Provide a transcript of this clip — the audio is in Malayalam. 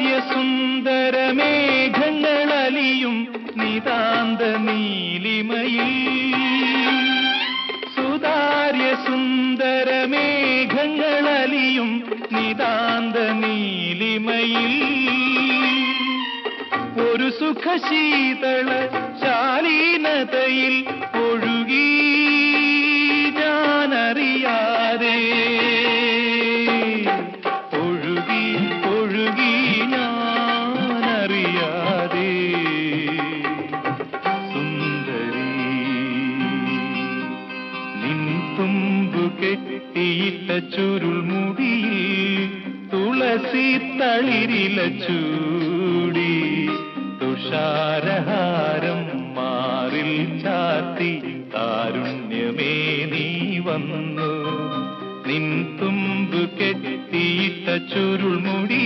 സുതാര്യ സുന്ദര മേഘങ്ങളലിയും നിതാന്ത നീലിമയിൽ സുതാര്യ സുന്ദര മേഘങ്ങളലിയും നിതാന്ത നീലിമയിൽ ഒരു സുഖശീതള ശാലീനതയിൽ ഒഴുകി ഞാനറിയാതെ. ഒഴുകി ഒഴുകി തുമ്പു കെട്ടിയിട്ട മുടി തുളസി തളിരില ചൂടി. തുഷാരഹാരം മാറിൽ ചാത്തി താരുണ്യമേ നീ വന്നു. നിൻ തുമ്പു കെട്ടിയിട്ട ചുരുൾമുടി